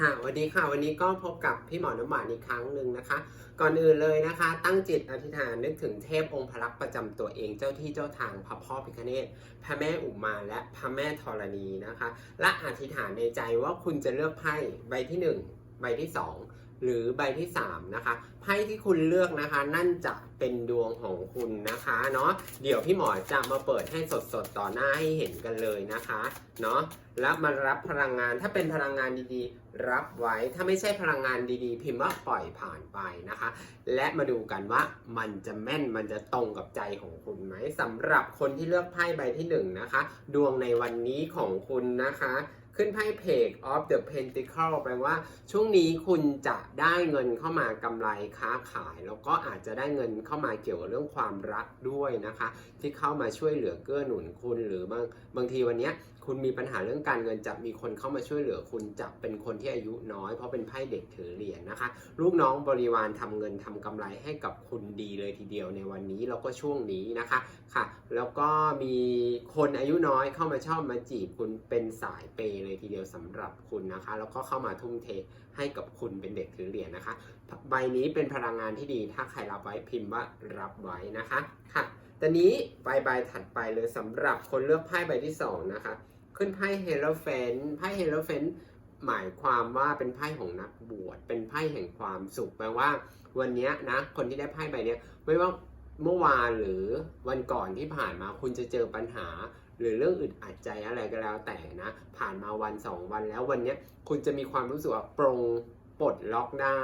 ค่ะวันนี้ค่ะวันนี้ก็พบกับพี่หมอน้ำหวานอีกครั้งหนึ่งนะคะ ก่อนอื่นเลยนะคะ ตั้งจิตอธิษฐานนึกถึงเทพองค์พระลักษ์ประจำตัวเองเจ้าที่เจ้าทางพระพ่อพิฆเนศพระแม่อุมาและพระแม่ธรณีนะคะ และอธิษฐานในใจว่าคุณจะเลือกไพ่ใบที่หนึ่งใบที่สอง หรือใบที่สามนะคะไพ่ที่คุณเลือกนะคะ นั่นจะเป็นดวงของคุณนะคะเนาะเดี๋ยวพี่หมอจะมาเปิดให้สดๆต่อหน้าให้เห็นกันเลยนะคะเนาะแล้วมารับพลังงานถ้าเป็นพลังงานดีๆ รับไว้ถ้าไม่ใช่พลังงานดีๆ พิมพ์ว่าปล่อยผ่านไปนะคะ และมาดูกันว่ามันจะแม่นมันจะตรงกับใจของคุณไหมสำหรับคนที่เลือกไพ่ใบที่หนึ่งนะคะดวงในวันนี้ของคุณนะคะ ขึ้นไพ่เพก of the pentacle แปลว่าช่วงนี้คุณจะได้เงินเข้ามากำไรค้าขาย แล้วก็อาจจะได้เงินเข้ามาเกี่ยวกับเรื่องความรักด้วยนะคะ ที่เข้ามาช่วยเหลือเกื้อหนุนคุณหรือบางบางทีวันนี้คุณมีปัญหาเรื่องการเงินจะมีคนเข้ามาช่วยเหลือคุณจะเป็นคนที่อายุน้อยเพราะเป็นไพ่เด็กถือเหรียญนะคะ ลูกน้องบริวารทำเงินทำกำไรให้กับคุณดีเลยทีเดียวในวันนี้แล้วก็ช่วงนี้นะคะค่ะ แล้วก็มีคนอายุน้อยเข้ามาชอบมาจีบคุณเป็นสายเปย์เลยทีเดียวสำหรับคุณนะคะ แล้วก็เข้ามาทุ่มเทให้กับคุณเป็นเด็กถือเหรียญนะคะ ใบนี้เป็นพลังงานที่ดี ถ้าใครรับไว้พิมพ์ว่ารับไว้นะคะค่ะตอนนี้ใบใบถัดไปเลยสำหรับคนเลือกไพ่ใบที่สองนะคะขึ้นไพ่เฮโรเฟนไพ่เฮโรเฟนหมายความว่าเป็นไพ่ของนักบวชเป็นไพ่แห่งความสุขแปลว่า วันนี้นะคนที่ได้ไพ่ใบนี้ไม่ว่าเมื่อวานหรือวันก่อนที่ผ่านมาคุณจะเจอปัญหา หรือเรื่องอึดอัดใจอะไรก็แล้วแต่นะ ผ่านมาวันสองวันแล้ววันนี้คุณจะมีความรู้สึกว่าปรงปลดล็อกได้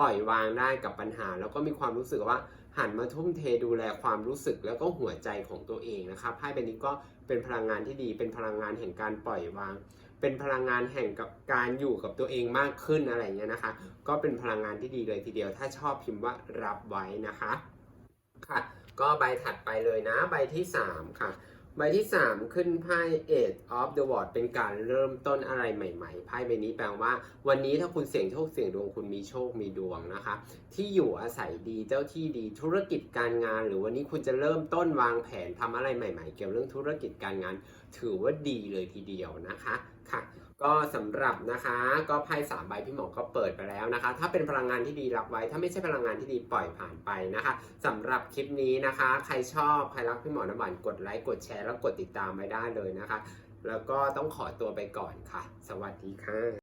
ปล่อยวางได้กับปัญหา แล้วก็มีความรู้สึกว่าหันมาทุ่มเทดูแลความรู้สึกแล้วก็หัวใจของตัวเองนะครับไพ่ใบนี้ก็เป็นพลังงานที่ดี เป็นพลังงานแห่งการปล่อยวาง เป็นพลังงานแห่งกับการอยู่กับตัวเองมากขึ้นอะไรเงี้ยนะคะ ก็เป็นพลังงานที่ดีเลยทีเดียว ถ้าชอบพิมพ์ว่ารับไว้นะคะ ค่ะ ก็ใบถัดไปเลยนะ ใบที่ 3 ค่ะ ใบที่ 3 ขึ้นไพ่ Eight of the w a r d เป็นการเริ่มต้นอะไรใหม่ๆ ไพ่ใบนี้แปลว่า วันนี้ถ้าคุณเสี่ยงโชคเสี่ยงดวงคุณมีโชคมีดวงนะคะ ที่อยู่อาศัยดีเจ้าที่ดีธุรกิจการงาน หรือวันนี้คุณจะเริ่มต้นวางแผนทำอะไรใหม่ ๆ เกี่ยวเรื่องธุรกิจการงาน ถือว่าดีเลยทีเดียวนะคะค่ะ ก็สำหรับนะคะก็ไพ่สามใบพี่หมอก็เปิดไปแล้วนะคะ ถ้าเป็นพลังงานที่ดีรับไว้ ถ้าไม่ใช่พลังงานที่ดีปล่อยผ่านไปนะคะสำหรับคลิปนี้นะคะ ใครชอบใครรักพี่หมอน้ำหวานกดไลค์กดแชร์แล้วกดติดตามไว้ได้เลยนะคะ แล้วก็ต้องขอตัวไปก่อนค่ะ สวัสดีค่ะ